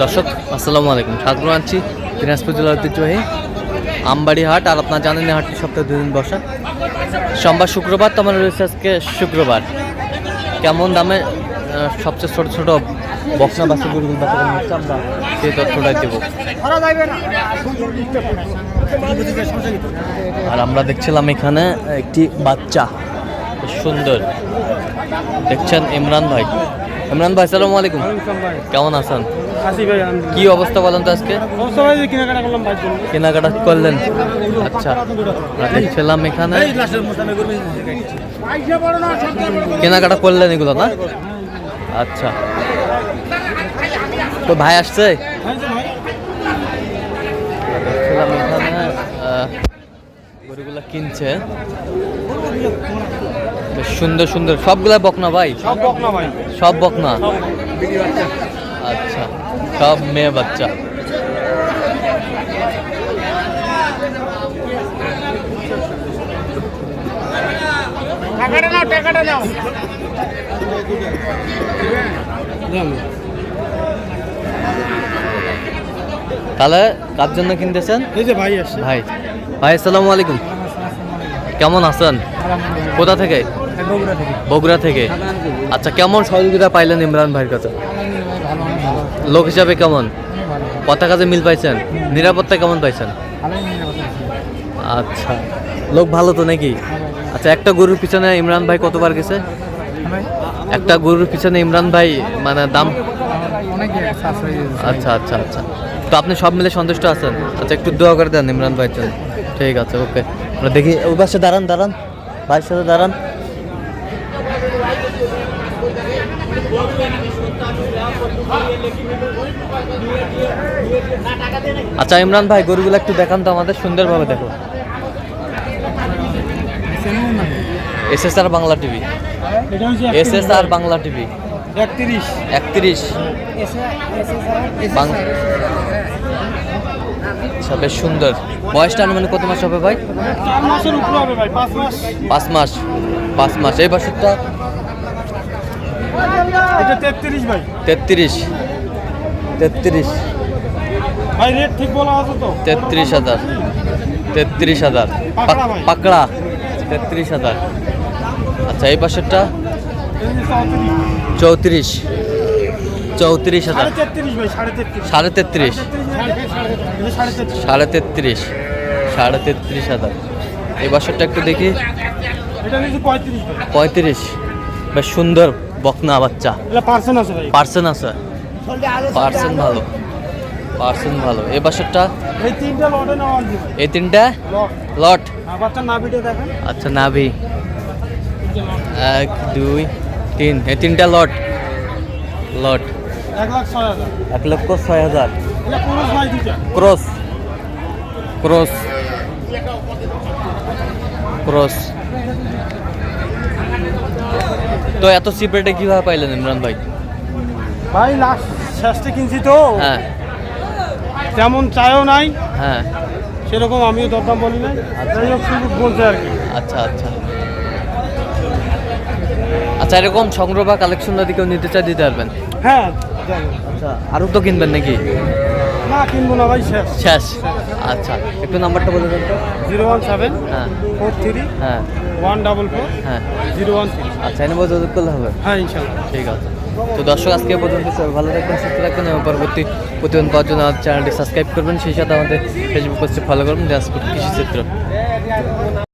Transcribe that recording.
দর্শক, আসসালামু আলাইকুম। স্বাগত আনছি, দিনাজপুর জেলার ঐতিহ্যবাহী আমবাড়ি হাট আর আপনার জানেন হাটটি সপ্তাহে দুদিন বসা। সোমবার শুক্রবার, তো আমার রয়েছে আজকে শুক্রবার। কেমন দামে সবচেয়ে ছোট ছোট বকনা বাসি গরুগুলো কেনা হচ্ছে, আমরা সেই তথ্যটাই দেবো। আর আমরা দেখছিলাম এখানে একটি বাচ্চা সুন্দর। দেখছেন ইমরান ভাই। ইমরান ভাই সালামু আলাইকুম। কেমন আছেন? কি অবস্থা বলেন তো আজকে? কেনাকাটা করলেন? আচ্ছা দেখছিলাম এখানে। কেনাকাটা করলেন এগুলো, না? আচ্ছা। তো ভাই আসছে? দেখছিলাম এখানে কিনছে। বেশ সুন্দর সুন্দর। সবগুলা বকনা ভাই? সব বকনা ভাই। সব বকনা? আচ্ছা সব মেয়ে বাচ্চা। টাকাটা নাও টাকাটা নাও। তাহলে কার জন্য কিনতেছেন? এই যে ভাই আসছে। ভাই। ভাই আসসালামু আলাইকুম। কেমন আছেন? কোথা থেকে? বগুড়া থেকে। আচ্ছা কেমন সহযোগিতা পাইলেন ইমরান ভাইয়ের কাছে? লোক হিসাবে কেমন? কথা কাজে মিল পাইছেন নিরাপত্তা কেমন পাইছেন? আচ্ছা লোক ভালো তো নাকি? আচ্ছা একটা গরুর পিছনে ইমরান ভাই কতবার গেছে? একটা গরুর পিছনে ইমরান ভাই মানে দাম? আচ্ছা আচ্ছা আচ্ছা। তো আপনি সব মিলে সন্তুষ্ট আছেন? আচ্ছা একটু দোয়া করে দেন ইমরান ভাইয়ের জন্য। ঠিক আছে ওকে। আমরা দেখি ওই পাশে দাঁড়ান দাঁড়ান। ভাইয়ের সাথে দাঁড়ান। আচ্ছা ইমরান ভাই গরুগুলো একটু দেখান তো আমাদের সুন্দরভাবে দেখো। S S R Bangla TV S S R Bangla TV. একত্রিশ। একত্রিশ। আচ্ছা বেশ সুন্দর। বয়সটা আনুমানিক কত মাস হবে ভাই? পাঁচ মাস। পাঁচ মাস এই বছরটা? এটা তেত্রিশ ভাই। তেত্রিশ। তেত্রিশ। ভাই রেট ঠিক বলা আছে তো? তেত্রিশ হাজার। তেত্রিশ হাজার। পাকড়া তেত্রিশ হাজার। আচ্ছা এই এই চৌত্রিশ। চৌত্রিশ হাজার। সাড়ে তেত্রিশ সাড়ে তেত্রিশ। সাড়ে তেত্রিশ। হাজার। এই বছরটা একটু দেখি। পঁয়ত্রিশ বেশ সুন্দর বকনা বাচ্চা। এটা পার্সেন্ট আছে পার্সেন্ট ভালো। পার্সেন্ট ভালো। এই বছরটা এই তিনটা লটে দেখেন। আচ্ছা নাভি। এক দুই তিন। এই তিনটা লট লট এক লক্ষ ছয় হাজার। Cross cross. ক্রস। তো এত চিপ রেটে কীভাবে পাইলেন ইমরান ভাই? ভাই লাস্ট শেষটা কিনছি তো। হ্যাঁ। তেমন চায়ও নাই। হ্যাঁ। সেরকম আমিও দরদাম বলি নাই। যাই হোক শুধু বলছে আর কি। আচ্ছা আচ্ছা। আচ্ছা এরকম সংগ্রহ বা কালেকশন যদি কেউ নিতে চায় দিতে পারবেন। হ্যাঁ। আচ্ছা আরও তো কিনবেন নাকি? না কিনবো না ভাই শেষ। শেষ? আচ্ছা একটু নাম্বারটা বলে দেন তো। জিরো ওয়ান সেভেন হ্যাঁ। ফোর থ্রি হ্যাঁ। ওয়ান ডাবল ফোর হ্যাঁ। Zero one three. আচ্ছা এনে যোগাযোগ করলে হবে? হ্যাঁ ইনশাল্লাহ। ঠিক আছে। তো দর্শক আজকে পর্যন্ত ভালো থাকবেন সুস্থ থাকবেন এবং পরবর্তী প্রতিদিন পাওয়ার জন্য আমাদের চ্যানেলটি সাবস্ক্রাইব করবেন। সেই সাথে আমাদের ফেসবুক পেজটি ফলো করবেন জাসপুর কৃষি চিত্র।